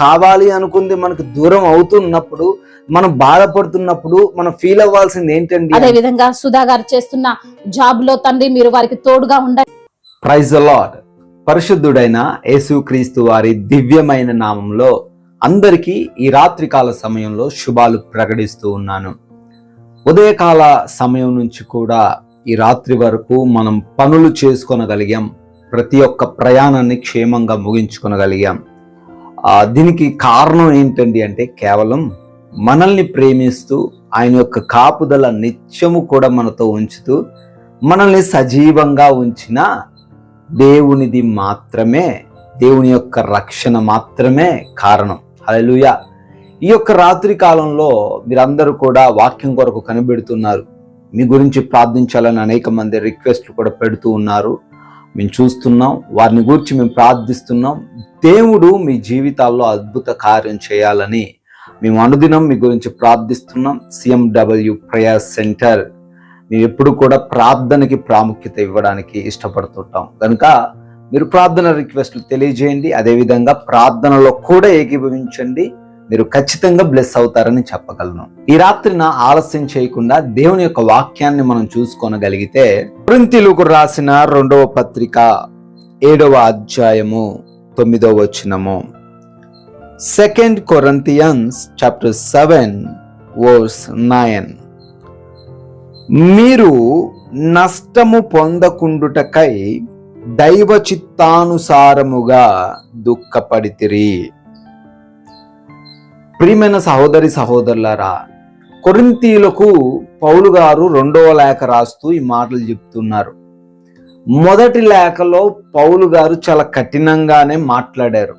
కావాలి అనుకుంది మనకు దూరం అవుతున్నప్పుడు మనం బాధపడుతున్నప్పుడు మనం ఫీల్ అవ్వాల్సింది ఏంటండి అదే విధంగా సుధా గారు చేస్తున్న జాబ్లో తండ్రి మీరు వారికి తోడుగా ఉండండి ప్రైజ్ లార్డ్ పరిశుద్ధుడైన యేసుక్రీస్తు వారి దివ్యమైన నామంలో అందరికీ ఈ రాత్రికాల సమయంలో శుభాలు ప్రకటిస్తూ ఉన్నాను. ఉదయకాల సమయం నుంచి కూడా ఈ రాత్రి వరకు మనం పనులు చేసుకొనగలిగాం. ప్రతి ఒక్క ప్రయాణాన్ని క్షేమంగా ముగించుకొనగలిగాం. దీనికి కారణం ఏంటండి అంటే కేవలం మనల్ని ప్రేమిస్తూ ఆయన యొక్క కాపుదల నిత్యము కూడా మనతో ఉంచుతూ మనల్ని సజీవంగా ఉంచిన దేవునిది మాత్రమే దేవుని యొక్క రక్షణ మాత్రమే కారణం. హల్లెలూయా. ఈ యొక్క రాత్రి కాలంలో మీరందరూ కూడా వాక్యం కొరకు కనిపెడుతున్నారు. మీ గురించి ప్రార్థించాలని అనేక మంది రిక్వెస్ట్లు కూడా పెడుతూ ఉన్నారు. మేము చూస్తున్నాం వారిని గురించి మేము ప్రార్థిస్తున్నాం. దేవుడు మీ జీవితాల్లో అద్భుత కార్యం చేయాలని మేము అనుదినం మీ గురించి ప్రార్థిస్తున్నాం. సిఎండబ్ల్యూ ప్రేయర్ సెంటర్ మేము ఎప్పుడు కూడా ప్రార్థనకి ప్రాముఖ్యత ఇవ్వడానికి ఇష్టపడుతుంటాం. కనుక మీరు ప్రార్థన రిక్వెస్ట్లు తెలియజేయండి. అదేవిధంగా ప్రార్థనలో కూడా ఏకీభవించండి. మీరు ఖచ్చితంగా బ్లెస్ అవుతారని చెప్పగలను. ఈ రాత్రిన ఆలస్యం చేయకుండా దేవుని యొక్క వాక్యాన్ని మనం చూసుకోనగలిగితే ప్రింతిలుకు రాసిన రెండవ పత్రిక ఏడవ అధ్యాయము తొమ్మిదవ వచనము. Second Corinthians chapter seven verse nine మీరు నష్టము పొందకుండుటకై దైవ చిత్తానుసారముగా దుఃఖపడితిరి. ప్రియమైన సహోదరి సహోదరులారా కొరింతీలకు పౌలు గారు రెండవ లేఖ రాస్తూ ఈ మాటలు చెప్తున్నారు. మొదటి లేఖలో పౌలు గారు చాలా కఠినంగానే మాట్లాడారు.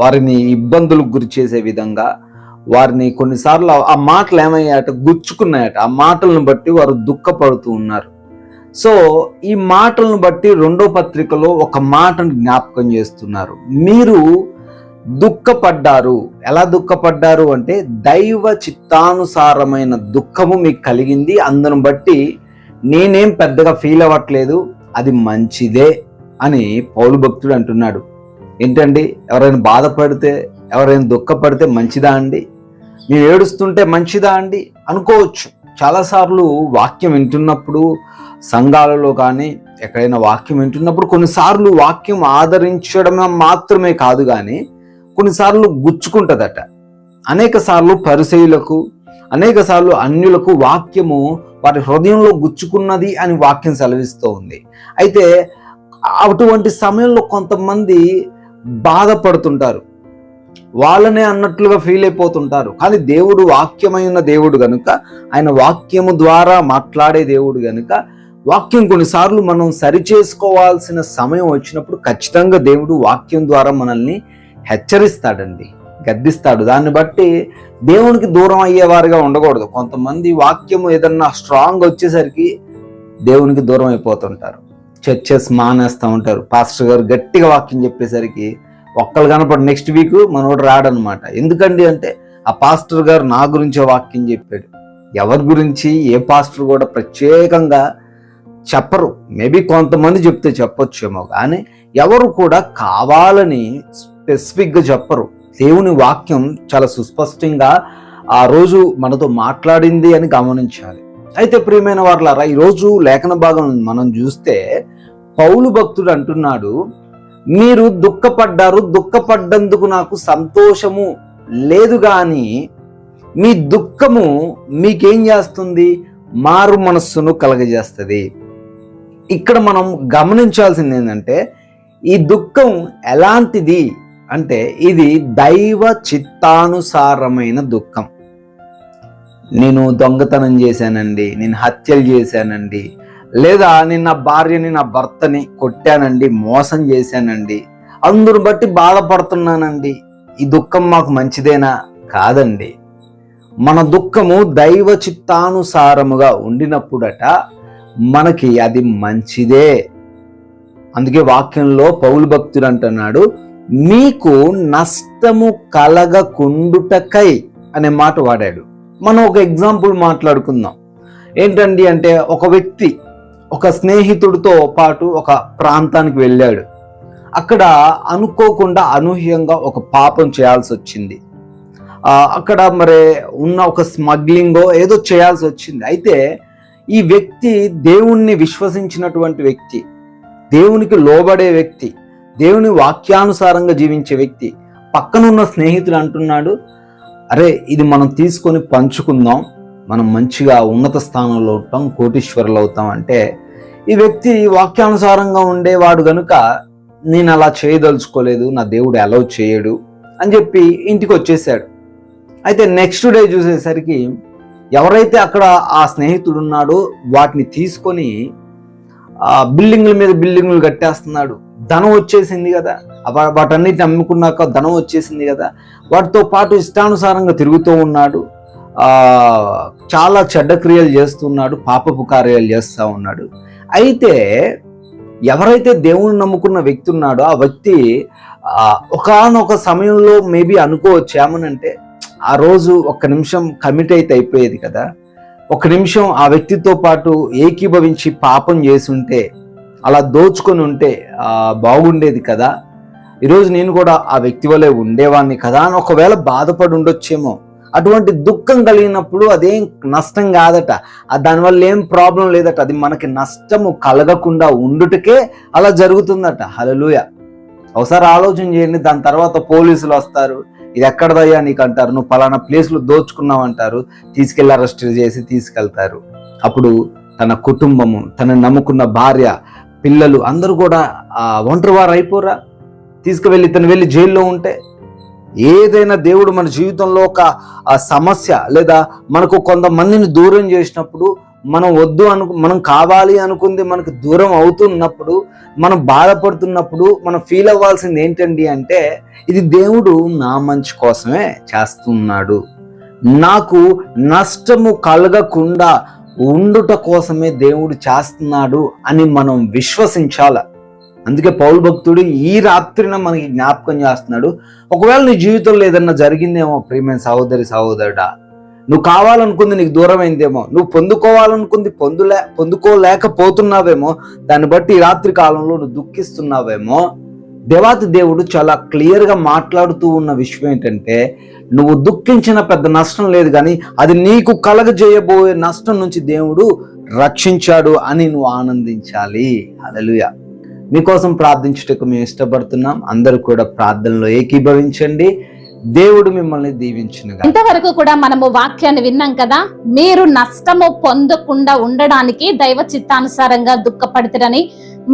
వారిని ఇబ్బందులకు గురి చేసే విధంగా వారిని కొన్నిసార్లు ఆ మాటలు ఏమయ్యాట గుచ్చుకున్నాయట. ఆ మాటలను బట్టి వారు దుఃఖపడుతూ ఉన్నారు. సో ఈ మాటలను బట్టి రెండో పత్రికలో ఒక మాటను జ్ఞాపకం చేస్తున్నారు. మీరు దుఃఖపడ్డారు. ఎలా దుఃఖపడ్డారు అంటే దైవ చిత్తానుసారమైన దుఃఖము మీకు కలిగింది. అందును బట్టి నేనేం పెద్దగా ఫీల్ అవ్వట్లేదు. అది మంచిదే అని పౌలు భక్తుడు అంటున్నాడు. ఏంటండి? ఎవరైనా బాధపడితే ఎవరైనా దుఃఖపడితే మంచిదా అండి? మేము ఏడుస్తుంటే మంచిదా అండి? అనుకోవచ్చు. చాలాసార్లు వాక్యం వింటున్నప్పుడు సంఘాలలో కానీ ఎక్కడైనా వాక్యం వింటున్నప్పుడు కొన్నిసార్లు వాక్యం ఆదరించడం మాత్రమే కాదు కానీ కొన్నిసార్లు గుచ్చుకుంటుందట. అనేక సార్లు పరిసయులకు అనేక సార్లు అన్యులకు వాక్యము వారి హృదయంలో గుచ్చుకున్నది అని వాక్యం సెలవిస్తూ ఉంది. అయితే అటువంటి సమయంలో కొంతమంది బాధపడుతుంటారు. వాళ్ళనే అన్నట్లుగా ఫీల్ అయిపోతుంటారు. కానీ దేవుడు వాక్యమైన దేవుడు గనుక ఆయన వాక్యము ద్వారా మాట్లాడే దేవుడు గనుక వాక్యం కొన్నిసార్లు మనం సరిచేసుకోవాల్సిన సమయం వచ్చినప్పుడు ఖచ్చితంగా దేవుడు వాక్యం ద్వారా మనల్ని హెచ్చరిస్తాడండి గద్దిస్తాడు. దాన్ని బట్టి దేవునికి దూరం అయ్యేవారుగా ఉండకూడదు. కొంతమంది వాక్యము ఏదన్నా స్ట్రాంగ్ వచ్చేసరికి దేవునికి దూరం అయిపోతుంటారు. చర్చెస్ మానేస్తూ ఉంటారు. పాస్టర్ గారు గట్టిగా వాక్యం చెప్పేసరికి ఒక్కళ్ళు కనపడు నెక్స్ట్ వీక్ మనోడు రాడనమాట. ఎందుకండి అంటే ఆ పాస్టర్ గారు నా గురించే వాక్యం చెప్పాడు. ఎవరి గురించి? ఏ పాస్టర్ కూడా ప్రత్యేకంగా చెప్పరు. మేబీ కొంతమంది చెప్తే చెప్పొచ్చేమో కానీ ఎవరు కూడా కావాలని స్పెసిఫిక్గా చెప్పరు. దేవుని వాక్యం చాలా సుస్పష్టంగా ఆ రోజు మనతో మాట్లాడింది అని గమనించాలి. అయితే ప్రియమైన వారులారా ఈరోజు లేఖన భాగం మనం చూస్తే పౌలు భక్తుడు అంటున్నాడు మీరు దుఃఖపడ్డారు దుఃఖపడ్డందుకు నాకు సంతోషము లేదు కానీ మీ దుఃఖము మీకేం చేస్తుంది? మారు మనస్సును కలగజేస్తుంది. ఇక్కడ మనం గమనించాల్సింది ఏంటంటే ఈ దుఃఖం ఎలాంటిది? అంటే ఇది దైవ చిత్తానుసారమైన దుఃఖం. నేను దొంగతనం చేశానండి నేను హత్యలు చేశానండి లేదా నేను నా భార్యని నా భర్తని కొట్టానండి మోసం చేశానండి అందును బట్టి బాధపడుతున్నానండి. ఈ దుఃఖం మాకు మంచిదేనా? కాదండి. మన దుఃఖము దైవ చిత్తానుసారముగా ఉండినప్పుడట మనకి అది మంచిదే. అందుకే వాక్యంలో పౌలు భక్తుడు అంటున్నాడు మీకు నష్టము కలగకుండుటకై అనే మాట వాడాడు. మనం ఒక ఎగ్జాంపుల్ మాట్లాడుకుందాం. ఏంటండి అంటే ఒక వ్యక్తి ఒక స్నేహితుడితో పాటు ఒక ప్రాంతానికి వెళ్ళాడు. అక్కడ అనుకోకుండా అనూహ్యంగా ఒక పాపం చేయాల్సి వచ్చింది అక్కడ మరి ఉన్న ఒక స్మగ్లింగో ఏదో చేయాల్సి వచ్చింది అయితే ఈ వ్యక్తి దేవుణ్ణి విశ్వసించినటువంటి వ్యక్తి దేవునికి లోబడే వ్యక్తి దేవుని వాక్యానుసారంగా జీవించే వ్యక్తి పక్కనున్న స్నేహితుడు అంటున్నాడు అరే ఇది మనం తీసుకొని పంచుకుందాం మనం మంచిగా ఉన్నత స్థానంలో ఉంటాం కోటీశ్వరులు అవుతాం అంటే ఈ వ్యక్తి వాక్యానుసారంగా ఉండేవాడు గనుక నేను అలా చేయదలుచుకోలేదు నా దేవుడు అలౌ చేయడు అని చెప్పి ఇంటికి వచ్చేసాడు. అయితే నెక్స్ట్ డే చూసేసరికి ఎవరైతే అక్కడ ఆ స్నేహితుడు ఉన్నాడో వాటిని తీసుకొని ఆ బిల్డింగ్ల మీద బిల్డింగ్లు కట్టేస్తున్నాడు. ధనం వచ్చేసింది కదా. వా- వాటన్నిటిని అమ్ముకున్నాక ధనం వచ్చేసింది కదా. వాటితో పాటు ఇష్టానుసారంగా తిరుగుతూ ఉన్నాడు. చాలా చెడ్డ క్రియలు చేస్తున్నాడు. పాపపు కార్యాలు చేస్తూ ఉన్నాడు. అయితే ఎవరైతే దేవుని నమ్ముకున్న వ్యక్తి ఉన్నాడో ఆ వ్యక్తి ఒకనొక సమయంలో మేబీ అనుకోవచ్చు. ఏమనంటే ఆ రోజు ఒక్క నిమిషం కమిట్ అయితే అయిపోయేది కదా. ఒక నిమిషం ఆ వ్యక్తితో పాటు ఏకీభవించి పాపం చేసి ఉంటే అలా దోచుకొని ఉంటే బాగుండేది కదా. ఈరోజు నేను కూడా ఆ వ్యక్తి వలె ఉండేవాడిని కదా అని ఒకవేళ బాధపడి ఉండొచ్చేమో అటువంటి దుఃఖం కలిగినప్పుడు అదేం నష్టం కాదట. దానివల్ల ఏం ప్రాబ్లం లేదట. అది మనకి నష్టము కలగకుండా ఉండుటకే అలా జరుగుతుందట. హలలుయ ఒకసారి ఆలోచన చేయండి దాని తర్వాత పోలీసులు వస్తారు. ఇది ఎక్కడదయ్యా నీకు అంటారు నువ్వు పలానా ప్లేస్లో దోచుకున్నావు అంటారు. తీసుకెళ్ళి అరెస్ట్ చేసి తీసుకెళ్తారు. అప్పుడు తన కుటుంబము తన నమ్ముకున్న భార్య పిల్లలు అందరూ కూడా ఒంటరి వారు అయిపోరా. తీసుకువెళ్ళి ఇతను వెళ్ళి జైల్లో ఉంటే ఏదైనా దేవుడు మన జీవితంలో ఒక సమస్య లేదా మనకు కొంతమందిని దూరం చేసినప్పుడు మనం వద్దు అను మనం కావాలి అనుకుంది మనకు దూరం అవుతున్నప్పుడు మనం బాధపడుతున్నప్పుడు మనం ఫీల్ అవ్వాల్సింది ఏంటండి అంటే ఇది దేవుడు నా మంచి కోసమే చేస్తున్నాడు. నాకు నష్టము కలగకుండా ఉండుట కోసమే దేవుడు చేస్తున్నాడు అని మనం విశ్వసించాల. అందుకే పౌరు భక్తుడు ఈ రాత్రిన మనకి జ్ఞాపకం చేస్తున్నాడు ఒకవేళ నీ జీవితంలో ఏదన్నా జరిగిందేమో ప్రియమైన సహోదరి సహోదరుడా నువ్వు కావాలనుకుంది నీకు దూరమైందేమో నువ్వు పొందుకోవాలనుకుంది పొందులే పొందుకోలేకపోతున్నావేమో దాన్ని బట్టి ఈ రాత్రి కాలంలో నువ్వు దుఃఖిస్తున్నావేమో దేవాతి దేవుడు చాలా క్లియర్గా మాట్లాడుతూ ఉన్న విషయం ఏంటంటే నువ్వు దుఃఖించిన పెద్ద నష్టం లేదు కానీ అది నీకు కలగజేయబోయే నష్టం నుంచి దేవుడు రక్షించాడు అని నువ్వు ఆనందించాలి. అదలుయ మీకోసం ప్రార్థించుటకు మేము ఇష్టపడుతున్నాం. అందరూ కూడా ప్రార్థనలో ఏకీభవించండి. దేవుడు మిమ్మల్ని దీవించిన ఇంతవరకు కూడా మనము వాక్యాన్ని విన్నాం కదా మీరు నష్టము పొందకుండా ఉండడానికి దైవ చిత్తానుసారంగా దుఃఖపడతారని.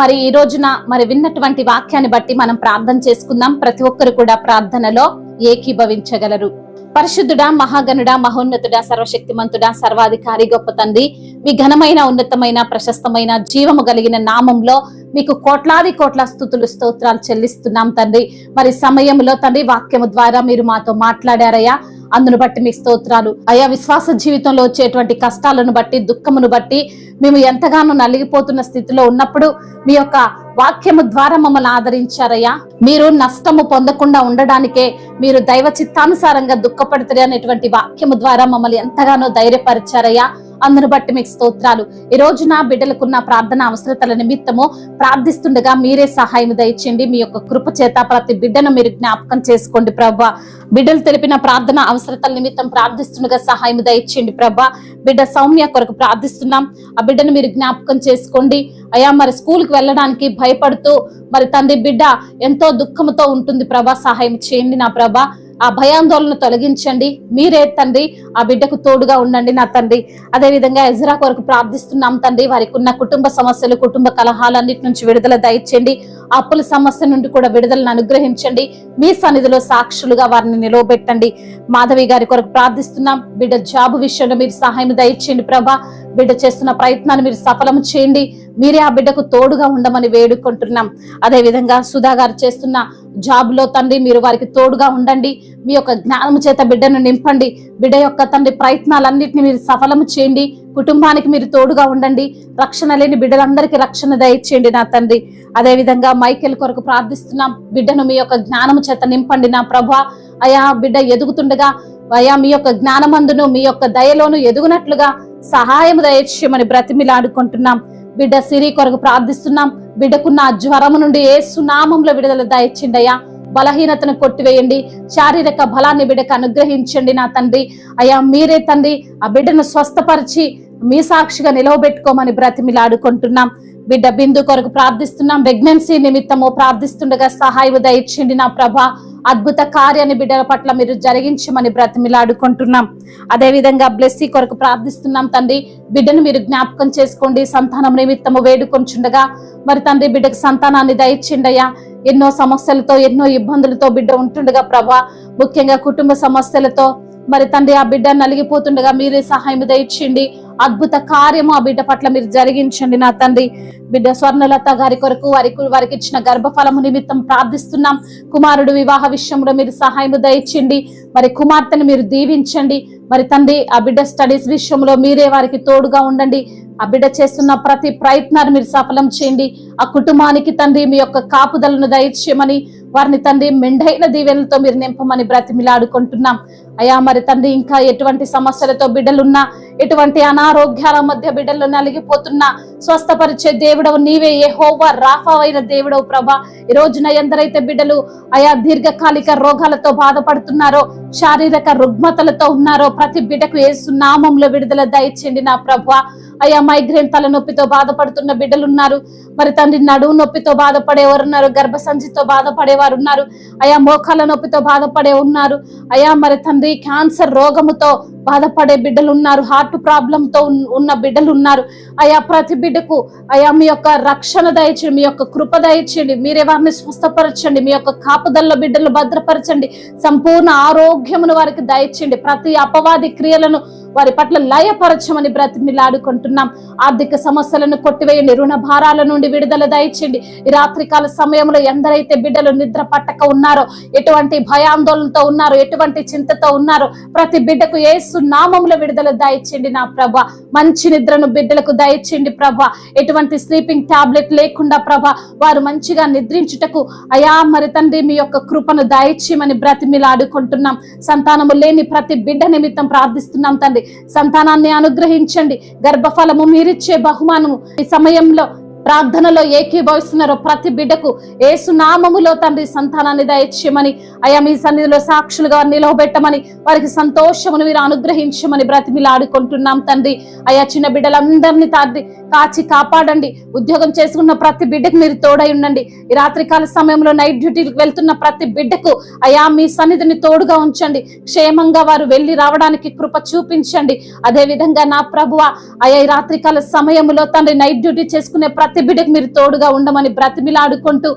మరి ఈ రోజున మరి విన్నటువంటి వాక్యాన్ని బట్టి మనం ప్రార్థన చేసుకుందాం. ప్రతి ఒక్కరు కూడా ప్రార్థనలో ఏకీభవించగలరు. పరిశుద్ధుడా మహాగణుడా మహోన్నతుడా సర్వశక్తిమంతుడా సర్వాధికారి గొప్ప తండ్రి మీ ఘనమైన ఉన్నతమైన ప్రశస్తమైన జీవము కలిగిన నామంలో మీకు కోట్లాది కోట్ల స్థుతులు స్తోత్రాలు చెల్లిస్తున్నాం తండ్రి. మరి సమయంలో తండ్రి వాక్యము ద్వారా మీరు మాతో మాట్లాడారయ్యా. అందును బట్టి మీ స్తోత్రాలు. అయా విశ్వాస జీవితంలో వచ్చేటువంటి కష్టాలను బట్టి దుఃఖమును బట్టి మేము ఎంతగానో నలిగిపోతున్న స్థితిలో ఉన్నప్పుడు మీ యొక్క వాక్యము ద్వారా మమ్మల్ని ఆదరించారయ్యా. మీరు నష్టము పొందకుండా ఉండడానికే మీరు దైవ చిత్తానుసారంగా దుఃఖపడతారు అనేటువంటి వాక్యము ద్వారా మమ్మల్ని ఎంతగానో ధైర్యపరిచారయ్యా. అందును బట్టి మీకు స్తోత్రాలు. ఈ రోజు నా బిడ్డలకున్న ప్రార్థన అవసరతల నిమిత్తము ప్రార్థిస్తుండగా మీరే సహాయం దయచండి మీ యొక్క కృప చేత ప్రతి బిడ్డను మీరు జ్ఞాపకం చేసుకోండి ప్రభా. బిడ్డలు తెలిపిన ప్రార్థన అవసరతల నిమిత్తం ప్రార్థిస్తుండగా సహాయం దయచండి ప్రభా. బిడ్డ సౌమ్య కొరకు ప్రార్థిస్తున్నాం. ఆ బిడ్డను మీరు జ్ఞాపకం చేసుకోండి. అయ్యా మరి స్కూల్కి వెళ్ళడానికి భయపడుతూ మరి తండ్రి బిడ్డ ఎంతో దుఃఖంతో ఉంటుంది ప్రభా. సహాయం చేయండి నా ప్రభా. ఆ భయాందోళన తొలగించండి. మీరే తండ్రి ఆ బిడ్డకు తోడుగా ఉండండి నా తండ్రి. అదే విధంగా ఎజ్రా కొరకు ప్రార్థిస్తున్నాం తండ్రి వారికి ఉన్న కుటుంబ సమస్యలు కుటుంబ కలహాలన్నిటి నుంచి విడుదల దయచేయండి. అప్పుల సమస్య నుండి కూడా విడుదలను అనుగ్రహించండి. మీ సన్నిధిలో సాక్షులుగా వారిని నిలవబెట్టండి. మాధవి గారి కొరకు ప్రార్థిస్తున్నాం. బిడ్డ జాబు విషయంలో మీరు సహాయం దయచేయండి ప్రభా. బిడ్డ చేస్తున్న ప్రయత్నాన్ని మీరు సఫలం చేయండి. మీరే ఆ బిడ్డకు తోడుగా ఉండమని వేడుకుంటున్నాం. అదేవిధంగా సుధా గారు చేస్తున్న జాబ్లో తండ్రి మీరు వారికి తోడుగా ఉండండి. మీ యొక్క జ్ఞానము చేత బిడ్డను నింపండి. బిడ్డ యొక్క తండ్రి ప్రయత్నాలన్నింటినీ మీరు సఫలము చేయండి. కుటుంబానికి మీరు తోడుగా ఉండండి. రక్షణ లేని బిడ్డలందరికీ రక్షణ దయచేయండి నా తండ్రి. అదేవిధంగా మైకేల్ కొరకు ప్రార్థిస్తున్నాం. బిడ్డను మీ యొక్క జ్ఞానము చేత నింపండి నా ప్రభా. అయా బిడ్డ ఎదుగుతుండగా అయా మీ యొక్క జ్ఞానమందును మీ యొక్క దయలోను ఎదుగునట్లుగా సహాయం దయచేయమని బ్రతిమిలాడుకుంటున్నాం. బిడ్డ సిరి కొరకు ప్రార్థిస్తున్నాం. బిడ్డకున్న జ్వరము నుండి ఏ సునామంలో విడుదల దయచిండయ్యా బలహీనతను కొట్టివేయండి. శారీరక బలాన్ని బిడ్డకు అనుగ్రహించండి నా తండ్రి. అయ్యా మీరే తండ్రి. ఆ బిడ్డను స్వస్థపరిచి మీ సాక్షిగా నిలవబెట్టుకోమని బ్రతిమిలాడుకుంటున్నాం. బిడ్డ బిందు కొరకు ప్రార్థిస్తున్నాం. ప్రెగ్నెన్సీ నిమిత్తము ప్రార్థిస్తుండగా సహాయం దయచేయండి నా ప్రభ. అద్భుత కార్యాన్ని బిడ్డల పట్ల మీరు జరిగించమని బ్రతిమిలాడుకుంటున్నాం. అదేవిధంగా బ్లెస్సీ కొరకు ప్రార్థిస్తున్నాం తండ్రి. బిడ్డను మీరు జ్ఞాపకం చేసుకోండి. సంతానం నిమిత్తము వేడుకొంచుండగా మరి తండ్రి బిడ్డకు సంతానాన్ని దయచేయండియ్యా ఎన్నో సమస్యలతో ఎన్నో ఇబ్బందులతో బిడ్డ ఉంటుండగా ప్రభా. ముఖ్యంగా కుటుంబ సమస్యలతో మరి తండ్రి ఆ బిడ్డ నలిగిపోతుండగా మీరే సహాయం దయచేయండి. అద్భుత కార్యము ఆ బిడ్డ పట్ల మీరు జరిగించండి నా తండ్రి. బిడ్డ స్వర్ణలత గారి కొరకు వారికి వారికి ఇచ్చిన గర్భఫలము నిమిత్తం ప్రార్థిస్తున్నాం. కుమారుడు వివాహ విషయంలో మీరు సహాయం దయచండి. మరి కుమార్తెను మీరు దీవించండి. మరి తండ్రి ఆ బిడ్డ స్టడీస్ విషయంలో మీరే వారికి తోడుగా ఉండండి. ఆ బిడ్డ చేస్తున్న ప్రతి ప్రయత్నాన్ని మీరు సఫలం చేయండి. ఆ కుటుంబానికి తండ్రి మీ యొక్క కాపుదలను దయచేయమని వారిని తండ్రి మెండైన దీవెనలతో మీరు నింపమని బ్రతిమిలాడుకుంటున్నాం. అయా మరి తండ్రి ఇంకా ఎటువంటి సమస్యలతో బిడ్డలున్నా ఎటువంటి అనారోగ్యాల మధ్య బిడ్డలు నలిగిపోతున్నా స్వస్థపరిచే దేవుడవు నీవే ఏ రాఫావైన దేవుడవు ప్రభా. ఈ రోజున ఎందరైతే బిడ్డలు అయా దీర్ఘకాలిక రోగాలతో బాధపడుతున్నారో శారీరక రుగ్మతలతో ఉన్నారో ప్రతి బిడ్డకు ఏసు నామంలో విడుదల దయచేయండి నా ప్రభా. అయా మైగ్రేన్ తలనొప్పితో బాధపడుతున్న బిడ్డలు ఉన్నారు మరి తండ్రి నడువు నొప్పితో బాధపడేవారు ఉన్నారు గర్భసంచితో బాధపడేవారు ఉన్నారు అయా మోకాల నొప్పితో బాధపడే ఉన్నారు. అయా మరి తండ్రి క్యాన్సర్ రోగముతో బాధపడే బిడ్డలు ఉన్నారు హార్ట్ ప్రాబ్లంతో ఉన్న బిడ్డలు ఉన్నారు అయా ప్రతి బిడ్డకు అయా మీ యొక్క రక్షణ దయచేయండి మీ యొక్క కృప దయచేయండి మీరే వారిని స్వస్థపరచండి మీ యొక్క కాపుదల్లో బిడ్డలు భద్రపరచండి సంపూర్ణ ఆరోగ్యమును వారికి దయచేయండి. ప్రతి అపవాది క్రియలను వారి పట్ల లయపరచమని బ్రతిమిలాడుకుంటున్నాం. ఆర్థిక సమస్యలను కొట్టివేయండి. రుణ భారాల నుండి విడుదల దయచేయండి. ఈ రాత్రికాల సమయంలో ఎందరైతే బిడ్డలు నిద్ర పట్టక ఉన్నారో ఎటువంటి భయాందోళనతో ఉన్నారో ఎటువంటి చింతతో ఉన్నారో ప్రతి బిడ్డకు ఏసు నామంలో విడుదల దయచేయండి నా ప్రభ. మంచి నిద్రను బిడ్డలకు దయచేయండి ప్రభ. ఎటువంటి స్లీపింగ్ టాబ్లెట్ లేకుండా ప్రభ వారు మంచిగా నిద్రించుటకు అయా మరి తండ్రి మీ యొక్క కృపను దయచేయమని బ్రతిమిలాడుకుంటున్నాం. సంతానము లేని ప్రతి బిడ్డ నిమిత్తం ప్రార్థిస్తున్నాం తండ్రి. సంతానాన్ని అనుగ్రహించండి. గర్భఫలము మీరిచ్చే బహుమానము ఈ సమయంలో ప్రార్థనలో ఏకీభవిస్తున్నారో ప్రతి బిడ్డకు ఏసునామములో తండ్రి సంతానాన్ని దయచేయమని. అయా మీ సన్నిధిలో సాక్షులుగా నిలవబెట్టమని వారికి సంతోషమును మీరు అనుగ్రహించమని బ్రతిమిలాడుకుంటున్నాం తండ్రి. అయా చిన్న బిడ్డలందరినీ తండ్రి కాచి కాపాడండి. ఉద్యోగం చేసుకున్న ప్రతి బిడ్డకు మీరు తోడై ఉండండి. ఈ రాత్రికాల సమయంలో నైట్ డ్యూటీకి వెళ్తున్న ప్రతి బిడ్డకు అయా మీ సన్నిధిని తోడుగా ఉంచండి. క్షేమంగా వారు వెళ్ళి రావడానికి కృప చూపించండి. అదే విధంగా నా ప్రభువ అయా ఈ రాత్రికాల సమయంలో తండ్రి నైట్ డ్యూటీ చేసుకునే ప్రతి ప్రతి బిడ్డకు మీరు తోడుగా ఉండమని బ్రతిమిలాడుకుంటూ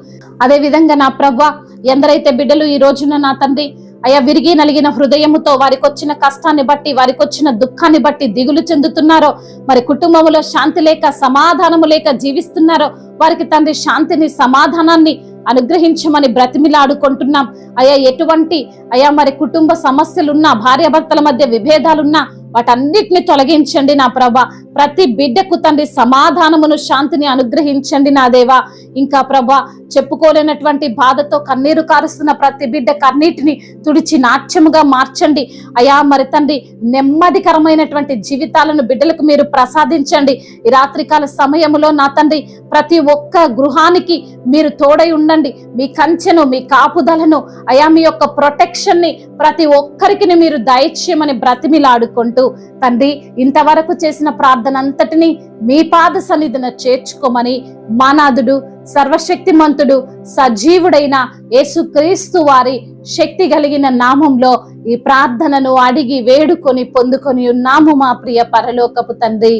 అదే విధంగా నా ప్రభు ఎందరైతే బిడ్డలు ఈ రోజున నా తండ్రి అయ్యా విరిగి నలిగిన హృదయముతో వారికి వచ్చిన కష్టాన్ని బట్టి వారికి వచ్చిన దుఃఖాన్ని బట్టి దిగులు చెందుతున్నారో మరి కుటుంబంలో శాంతి లేక సమాధానము లేక జీవిస్తున్నారో వారికి తండ్రి శాంతిని సమాధానాన్ని అనుగ్రహించమని బ్రతిమిలాడుకుంటున్నాం. అయ్యా ఎటువంటి అయ్యా మరి కుటుంబ సమస్యలున్నా భార్యాభర్తల మధ్య విభేదాలున్నా వాటన్నిటిని తొలగించండి నా ప్రభ. ప్రతి బిడ్డకు తండ్రి సమాధానమును శాంతిని అనుగ్రహించండి నా దేవా. ఇంకా ప్రభ చెప్పుకోలేనటువంటి బాధతో కన్నీరు కారుస్తున్న ప్రతి బిడ్డ కన్నీటిని తుడిచి నాట్యముగా మార్చండి. అయా మరి తండ్రి నెమ్మదికరమైనటువంటి జీవితాలను బిడ్డలకు మీరు ప్రసాదించండి. ఈ రాత్రికాల సమయములో నా తండ్రి ప్రతి ఒక్క గృహానికి మీరు తోడై ఉండండి. మీ కంచెను మీ కాపుదలను అయా మీ యొక్క ప్రొటెక్షన్ని ప్రతి ఒక్కరికి మీరు దయచేయమని బ్రతిమిలాడుకుంటూ తండ్రి ఇంతవరకు చేసిన ప్రార్థన అంతటిని మీ పాద సన్నిధిన చేర్చుకోమని మానాథుడు సర్వశక్తిమంతుడు సజీవుడైన యేసుక్రీస్తు వారి శక్తి కలిగిన నామంలో ఈ ప్రార్థనను అడిగి వేడుకొని పొందుకొని ఉన్నాము మా ప్రియ పరలోకపు తండ్రి.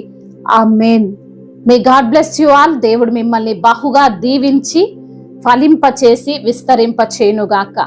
ఆ మేన్ మీ గాడ్ బ్లెస్ యు ఆల్ దేవుడు మిమ్మల్ని బహుగా దీవించి ఫలింపచేసి విస్తరింప చేయునుగాక